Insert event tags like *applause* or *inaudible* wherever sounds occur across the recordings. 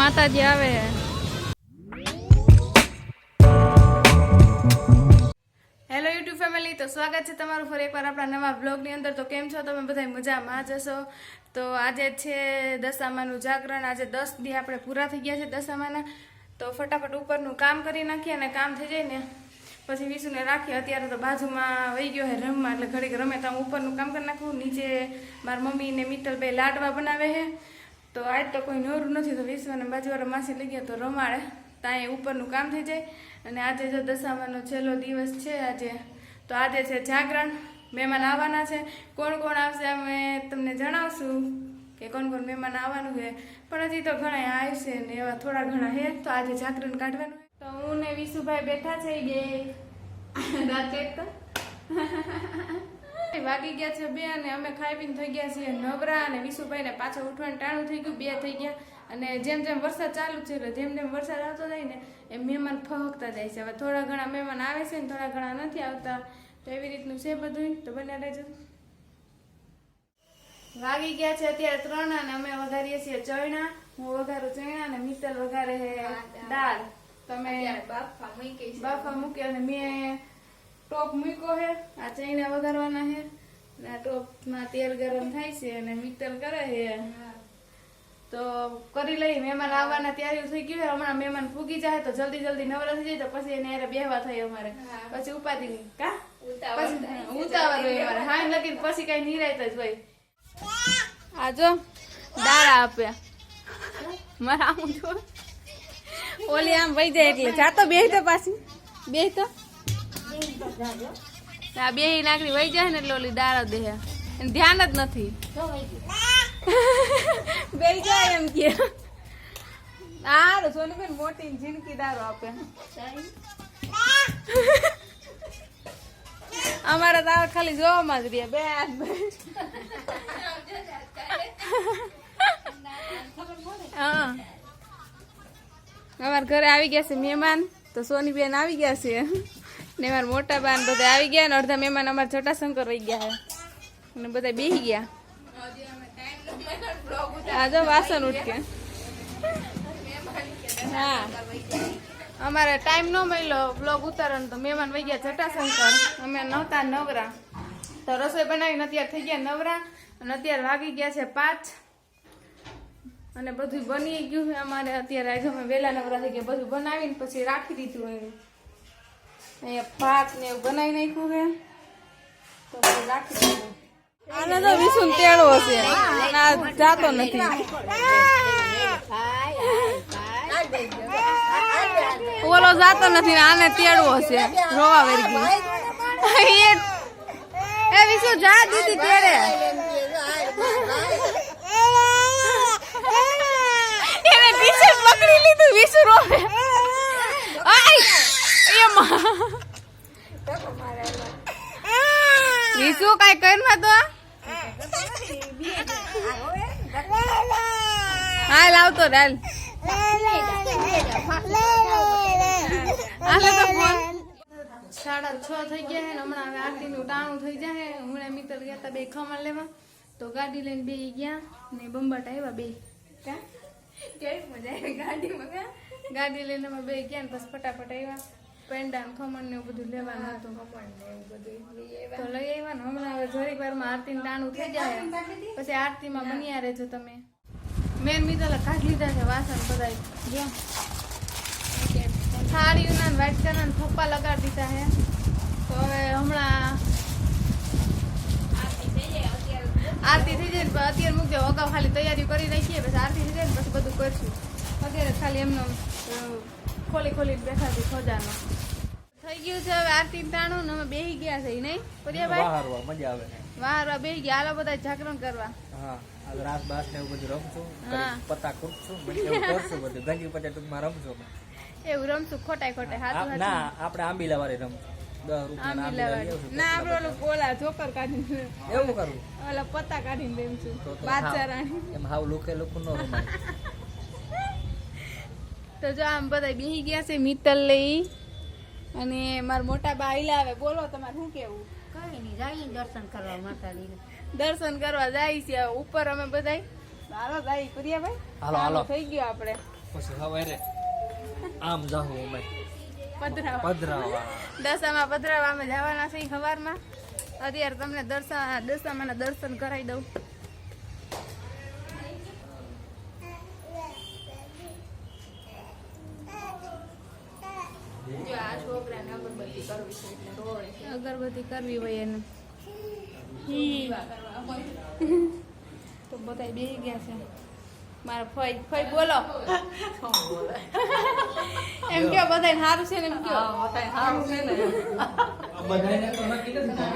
માતાજી આવે. Hello YouTube family તો સ્વાગત છે તમારું ફરી એકવાર આપણા નવા બ્લોગની અંદર. તો કેમ છો તમે બધા મજામાં જ હશો? તો આજે છે દશામાનું જાગરણ. આજે દસ દી આપણે પૂરા થઈ ગયા છે દશામાના. તો ફટાફટ ઉપરનું કામ કરી નાખીએ અને કામ થઈ જાય ને, પછી વિશુને રાખીએ. અત્યારે તો બાજુમાં વહી ગયો હે રમવા, એટલે ઘડીક રમે તો ઉપરનું કામ કરી નાખું. નીચે મારા મમ્મી ને મિત્તલભાઈ લાડવા બનાવે છે તો આજ તો કોઈ નોરું નથી, તો વિશ્વને બાજુવાળા માસી લઈ ગયા તો રમાડે. ત્યાં ઉપરનું કામ થઈ જાય. અને આજે જો દશામાનો છેલ્લો દિવસ છે આજે, તો આજે છે જાગરણ. મહેમાન આવવાના છે. કોણ કોણ આવશે અમે તમને જણાવશું કે કોણ કોણ મહેમાન આવવાનું છે. પણ હજી તો ઘણા આવશે ને એવા થોડા ઘણા છે, તો આજે જાગરણ કાઢવાનું. તો હું ને વિશુભાઈ બેઠા છે બે. રાત્રે એક *laughs* તો વાગી ગયા છે બે અને અમે ખાઈ પીને થઈ ગયા છીએ નવરા અને વિશુભાઈ ને પાછળ ઉઠવાનું ટાણું થઈ ગયું બે થઈ ગયા. અને જેમ જેમ વરસાદ ચાલુ છે એટલે જેમ જેમ વરસાદ આવતો જાય ને એમ મહેમાન ફહકતા જાય છે. હવે થોડા ઘણા મહેમાન આવે છે ને થોડા ઘણા નથી આવતા. તો એવી રીતનું છે બધું તો બને રહેજો. વાગી ગયા છે અત્યારે ત્રણ અને અમે વઘારીએ છીએ ચણા. હું વઘારું ચણા અને મિત્તલ વઘારે દાળ. તમે બાફા મૂકી અને મેં ટોપ મૂક્યો છે આ ચણા વઘારવાના છે ને આ ટોપમાં તેલ ગરમ થાય છે અને મિત્તલ કરે છે તો કરી લઈ મહેમાન આવવાના તૈયારી થઈ ગયું હમણાં મહેમાન ફૂગી જાય તો જલ્દી જલ્દી નવરા થઈ જાય તો પછી એને હારે બેહવા થાય અમારે. પછી ઉપાધિ કા? પછી ઉતાવળ હોય અમારે. હા લગીન પછી કઈ નિરાયત જ હોય. આ જો દાળા આપ્યા. મારા આમ જો. ઓલી આમ વહી જાય એટલે. જાતો બે તો પાછી. બે તો. આ બે નાકડી વહી જાય ને એટલે ઓલી દારો દે ધ્યાન જ નથી. બે જાય એમ કે. આ સોનીબેન મોટી જિંદગી દારો આપે. અમારા તાર ખાલી જોવામાં જ બે બે. હા. અમારા ઘરે આવી ગયા છે મહેમાન, તો સોની બેન આવી ગયા છે. ને અમારા મોટા બાન બધા આવી ગયા ને અડધા મહેમાન અમારા જટાશંકર રહી ગયા અને બધા બેસી ગયા. આ જો વાસણ ઉઠકે હા. અમારે ટાઈમ ન મળ્યો બ્લોગ ઉતારવાનો તો મહેમાન વહી ગયા જટાશંકર અમે નહોતા નવરા. તો રસોઈ બનાવીને અત્યારે થઈ ગયા નવરા. અને અત્યારે વાગી ગયા છે પાંચ. અને બધું બની ગયું છે અમારે. અત્યારે આજે અમે વહેલા નવરા થઈ ગયા. બધું બનાવીને પછી રાખી દીધું અહીં અહીંયા ભાત એવું બનાવી નાખ્યું છે. આને તો વિસુન તેડો હશે ના જાતો નથી. ઓલો જાતો નથી આને તેડવો હશે રોવા વેરગી એ એ વિસુ જા દીદી તેડે. એને પીછે પકડી લીધું વિસુ રોવે. આય! એમાં. વિસુ કાઈ તો હા? લાવતો સાડા છ થઈ ગયા છે હમણાં હવે આરતીનું ટાણું થઈ જાય હમણાં મિત્ર ગયા હતા બે ખમણ લેવા. તો ગાડી લઈને બે ગયા ને બંબાટ આવ્યા બે. કેવી મજા આવી ગાડીમાં ગાડી લઈને અમે બે ગયા ને પછી ફટાફટ આવ્યા પેંડા ને ખમણ ને એવું બધું લેવાનું હતું. તો લઈ આવ્યા ને હમણાં હવે થોડીક વારમાં આરતીનું ટાણું થઈ જાય. પછી આરતીમાં બન્યા રહેજો તમે. મેન મિત્ર કાઢી લીધા છે વાસણ બધા જો. થાળીઓના વાઇટ ચણા ને થપ્પા લગાડી દીધા છે. તો હવે હમણાં આરતી થઈ જાય ને પછી અત્યારે મૂકજો અગાઉ ખાલી તૈયારી કરી નાખીએ પછી આરતી થઈ જાય ને પછી બધું કરશું. અત્યારે ખાલી એમનો અ, ખોલી ખોલીને બેઠા છે ખોજાનો. થઈ ગયું છે હવે આરતી ટાણું અમે બેહી ગયા છે નહીં? પર્યાભાઈ બહારવા મજા આવે વાહ વાહ બેહી ગયા હાલો બધા જાગરણ કરવા. હા આ રાસ બાસ ને એવું બધું રમશું પત્તા કૂટશું પછી કરશું બધું. ગંજી પત્તા ટૂંકમાં રમશું એવું રમશું ખોટાય ખોટાય હાથું ના આપણે આંબીલા વાળી રમશું તો જો આમ બધા બેહી ગયા છે મિત્તલ લઈ. અને મારા મોટા બા આવે બોલો તમારે શું કેવું? કઈ નહીં જાય દર્શન કરવા માતાજી દર્શન કરવા જાય છે ઉપર અમે બધા હાલો જાય પ્રિયાભાઈ. હાલો, હાલો. થઈ ગયો આપણે. પછી સવારે આમ જાઉં અમે. પધરાવા. પધરાવા. દશામાં પધરાવા અમે જવાના છીએ સવારમાં અત્યારે તમને દર્શન દશામાના દર્શન કરાવી દઉં જો આ છોકરાને અગરબત્તી કરવી છે એટલે રોવે અગરબત્તી કરવી હોય એને. તો બધા બે ગયા છે. મારા ફઈ ફઈ બોલો. એમ કે બધા સારું છે ને એમ તો નક્કી નથી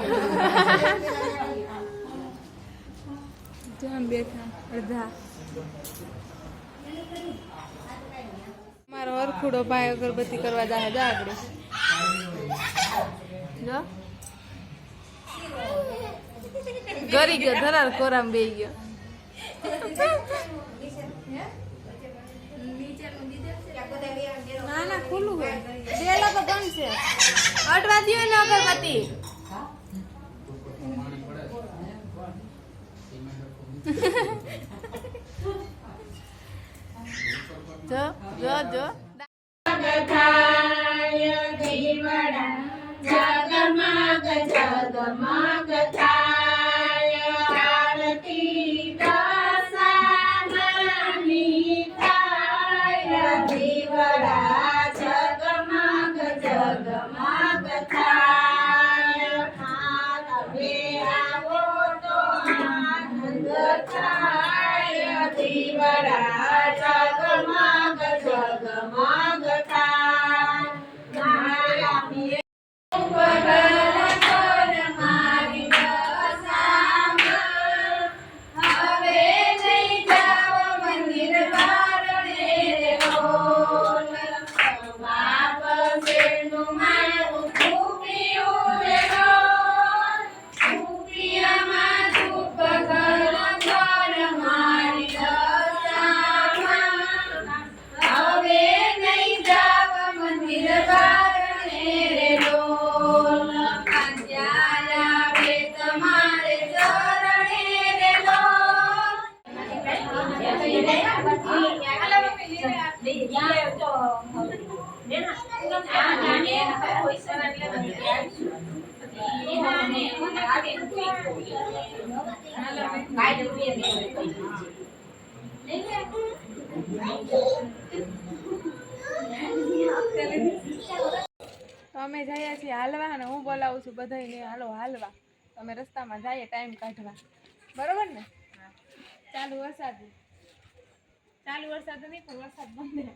જામ બેઠા અડધા. મારો અરખુડો ભાઈ અગરબત્તી કરવા જાય જા આગળ. જો ગરી ગયો, ધરાર કોરામ બે ગયો. ના ના હોય. ને અગરબત્તી. જો જો જો. તો જઈએ છીએ હાલવા અને હું બોલાવું છું બધાને હાલો હાલવા. તમે અમે રસ્તામાં જઈએ ટાઈમ કાઢવા. બરોબર ને? ચાલુ વરસાદ. ચાલુ વરસાદ નહીં પણ વરસાદ બંધ.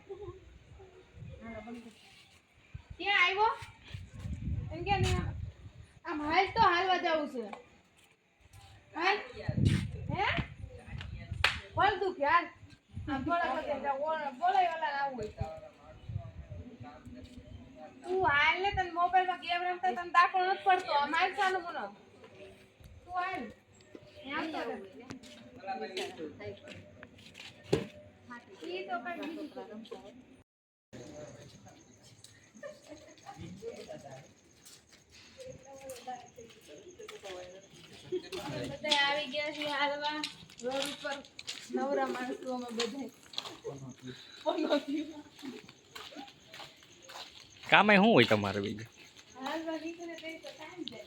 ક્યાં આવ્યો? એમ કે આમ હાલ તો હાલવા જવું છે. હાલ? હે? બોલ તું હાલ આમ થોડા વખતે બોલાય ઓલા આવું હોય તો. હાલ ને તને મોબાઈલ ગેમ રમતા તને દાખલો નથી પડતો. અમારે ચાલુ બોલો તું હાલ. બધા આવી ગયા છે હાલવા. રોડ ઉપર નવરા માણસો અમે બધા કામે શું હોય તમારે બીજું હાલવા નીકળે તે તો ટાઈમ જાય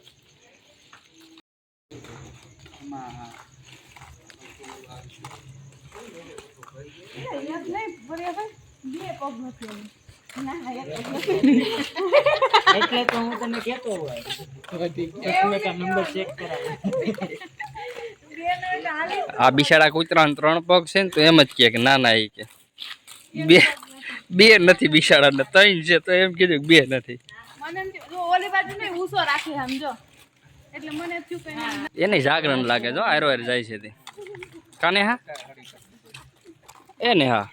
યાદ નહીં બરાબર બે પગ નથી એમ. ના એક પગ નથી એટલે તો હું તને કહેતો હોય એકમેકા નંબર ચેક કરાવે બે નો એટલે હાલે આ બિચારા કૂતરાના ત્રણ પગ છે ને તો એમ જ કહે કે ના ના એ કે બે બે નથી બિચારાને ત્રણ છે તો એમ કીધું કે બે નથી. ના, એને જાગરણ લાગે જો આરો હારે જાય છે તે. કાને હા? એને હા.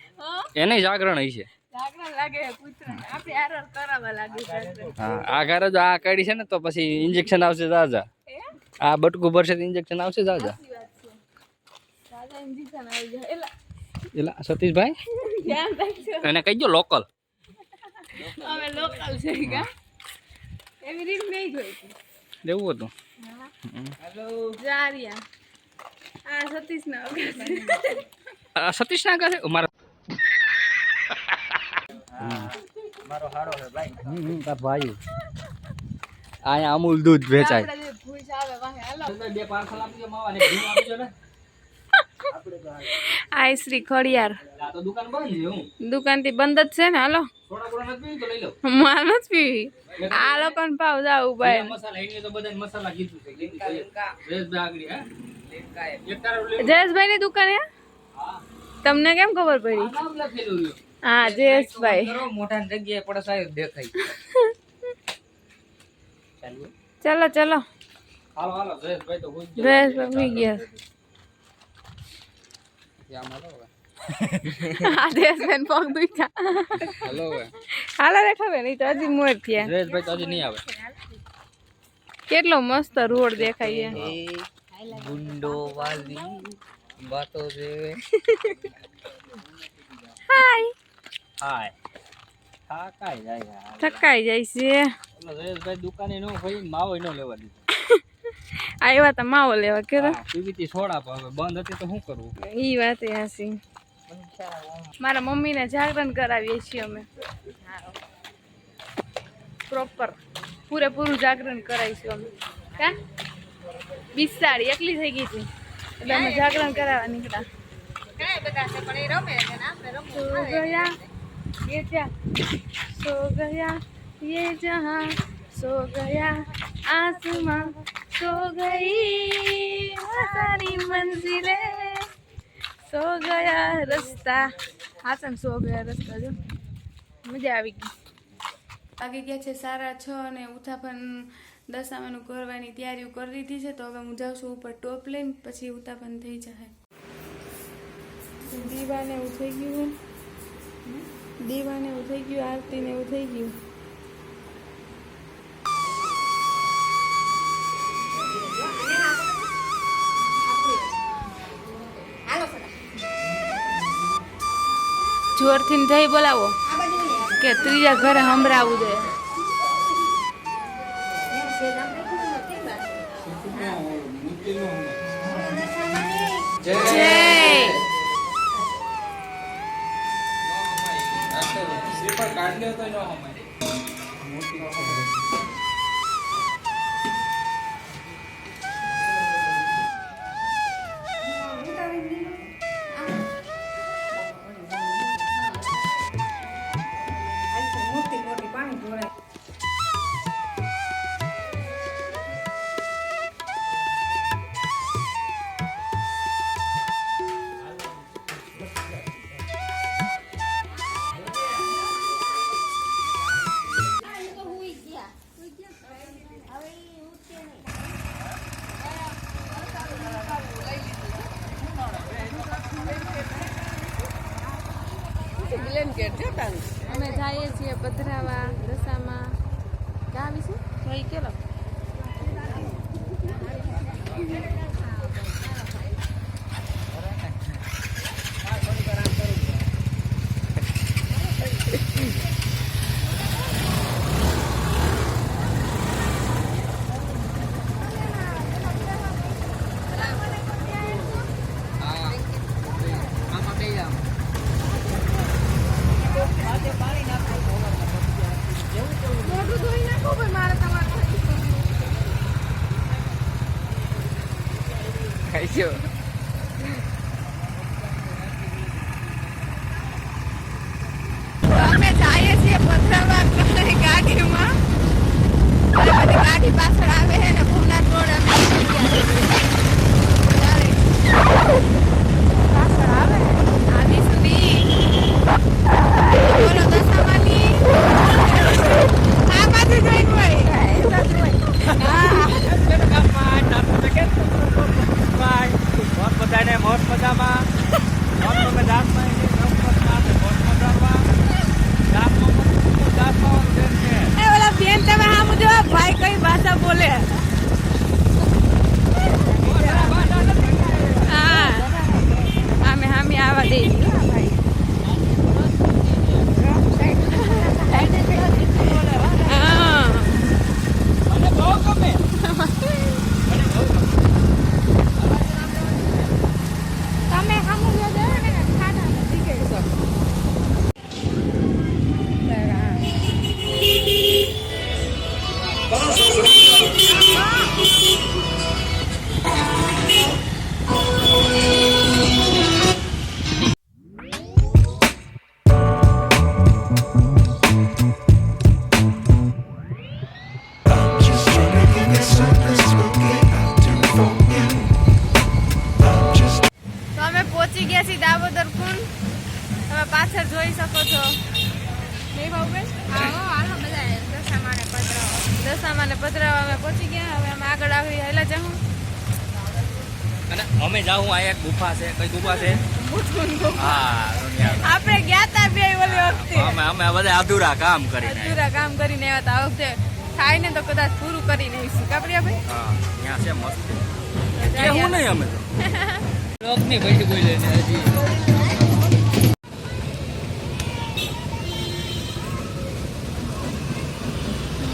એને જાગરણ હશે જાગરણ લાગે છે કૂતરા આપણે આરર કરાવવા લાગે છે હા આ ઘરે જો આ કાઢી છે ને તો પછી ઇન્જેક્શન આવશે જાજા. આ બટકું ભરશે તો ઇન્જેક્શન આવશે જાજા. એલા સતીશભાઈ? ધ્યાન રાખજો એને કહીજો લોકલ અમે લોકલ છે કા? એવી રીત નહીં જોઈ લેવું હતું? જારિયા. આ સતીશ ના આ સતીશ ના કરે મારા મારો હારો છે ભાઈ. હમ તાર ભાઈ. અહીંયા અમૂલ દૂધ વેચાય. હાલો. બે પાર્સલ આપી દો માવા ને ઘી આપી દો ને. આઈ શ્રી ખડિયાર. દુકાનથી દુકાન બંધ જ છે ને હાલો. માલ નથી પીવું. આ લોકોને ભાવ જાવ ભાઈ જયેશભાઈ ની દુકાન હે? તમને કેમ ખબર પડી? હા જયેશભાઈ. મોટા જગ્યાએ પડસાયો દેખાય ચલો ચલો હાલો હાલો જયેશભાઈ તો જયેશભાઈ ગયા. ત્યાં હાલો હવે. *laughs* આ જયેશભાઈ પગ દુખ્યા. હાલો હવે. હાલો રેખા બેન તો હજી મોર થયા. જયેશભાઈ તો હજી નહીં આવે. કેટલો મસ્ત રોડ દેખાય છે. ગુંડો વાલી વાતો છે. હાય. હાય. હા જાય થકાઈ જાય છે. જયેશભાઈ દુકાને નો હોય માવો નો લેવા દીધો. આ એવા તો માવો લેવા કે હા, પીવીતી સોડા પણ હવે બંધ હતી તો શું કરવું ઈ વાત એ હાસી મારા મમ્મીને જાગરણ કરાવીએ છીએ અમે પ્રોપર પૂરેપૂરું જાગરણ કરાવીશું અમે કા બિસાડી એકલી થઈ ગઈ હતી એટલે અમે જાગરણ કરાવવા નીકળ્યા સો ગયા ये क्या सो गया ये जहां सो गया आसमां सो गई सारी मंजिलें સો ગયા રસ્તા હાસન સો ગયા રસ્તા જો મજા આવી ગઈ વાગી ગયા છે સારા છ અને ઉથાપન દશામાનું કરવાની તૈયારીઓ કરી દીધી છે તો હવે હું જાઉં છું ઉપર ટોપ લઈને પછી ઉથાપન થઈ જાય દીવાને એવું થઈ ગયું દીવાને એવું થઈ ગયું આરતીને એવું થઈ ગયું જોરથી જઈ બોલાવો. કે ત્રીજા ઘરે સંભળાવું દે. જય. અમે જઈએ છીએ પધરાવા દશામાં. ક્યાં આવીશું જોઈ કેલો. અમે જાઉં આ એક ગુફા છે. કઈ ગુફા છે? હા આપણે ગયા તા બે ઓલી વખતે. અમે અમે બધા અધૂરા કામ કરી અધૂરા કામ કરીને આવ્યા હતા આ વખતે થાય ને તો કદાચ પૂરું કરી આવીશું કાપડિયા ભાઈ? હા ત્યાં છે મસ્ત. તો એવું નહીં અમે? તો લોકની પછી બોલે ને હજી.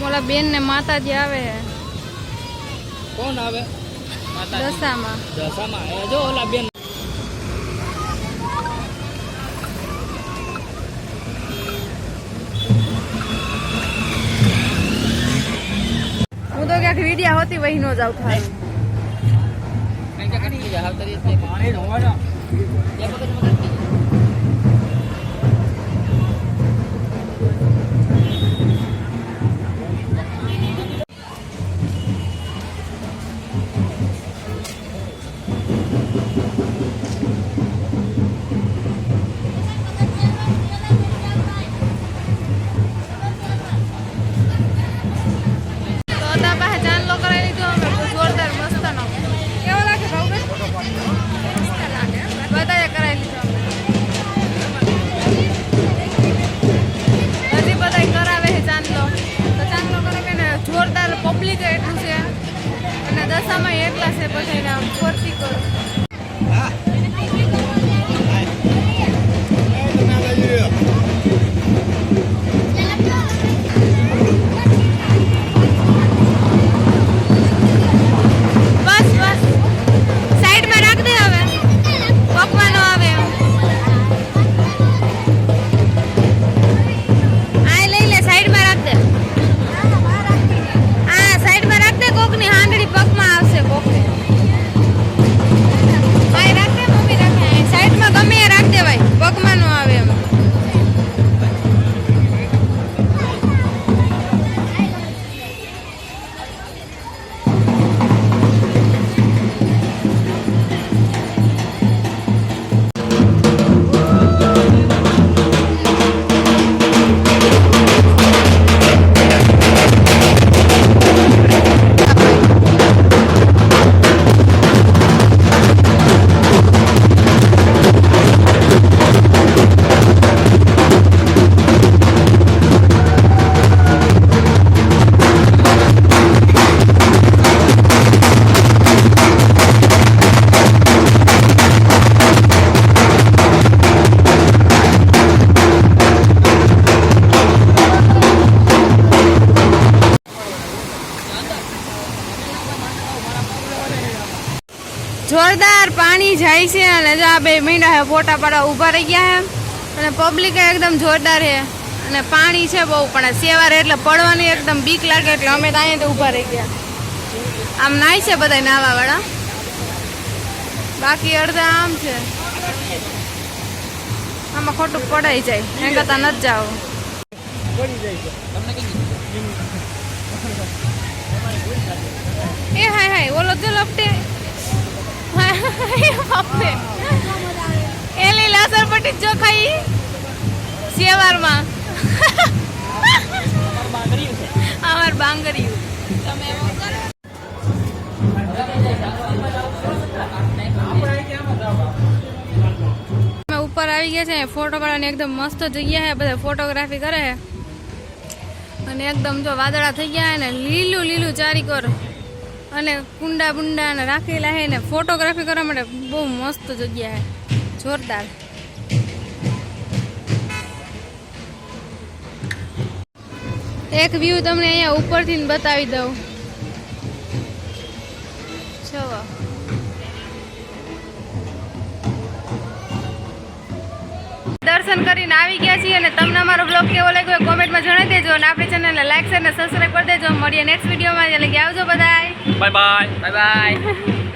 ઓલા બેન ને માતાજી આવે કોણ આવે? દશામાં. દશામાં. જો ઓલા બેન. હું તો ક્યાંક વિડિયા હોતી વહી નો જાવ થાય. જાય છે અને જો બે મીંડા હે, ફોટા પાડવા ઊભા રહી ગયા છે અને પબ્લિક એકદમ જોરદાર છે અને પાણી છે બહુ, પણ સેવાર એટલે પડવાની એકદમ બીક લાગે એટલે અમે તો અહીંયા ઊભા રહી ગયા. આમ નાય છે બધા નાવાવાળા. બાકી અડધા આમ છે. આમાં ખોટું પડાઈ જાય. એમ કરતા નથી જાવ. એ હાય હાય, ઓલો જો લપટે બાપરે. એ લીલા સરપટી જો ખાઈ. સેવારમાં. અમાર બાંગરિયું અમે ઉપર આવી ગયા છે ફોટો પાડવાની એકદમ મસ્ત જગ્યા છે, બધા ફોટોગ્રાફી કરે છે. અને એકદમ જો વાદળા થઈ ગયા ને લીલું લીલું ચારીકોર અને કુંડા બુંડા રાખેલા છે ને ફોટોગ્રાફી કરવા માટે બહુ મસ્ત જગ્યા છે જોરદાર. એક વ્યૂ તમને અહીંયા ઉપરથી બતાવી દઉં. દર્શન કરીને આવી ગયા છીએ અને તમને અમારો બ્લોગ કેવો લાગ્યો કોમેન્ટમાં કમેન્ટમાં જણાવી દેજો અને આપણી ચેનલને લાઈક શેર અને સબસ્ક્રાઈબ કરી દેજો. મળીએ નેક્સ્ટ વિડીયોમાં એટલે કે આવજો બધાય. Bye bye bye bye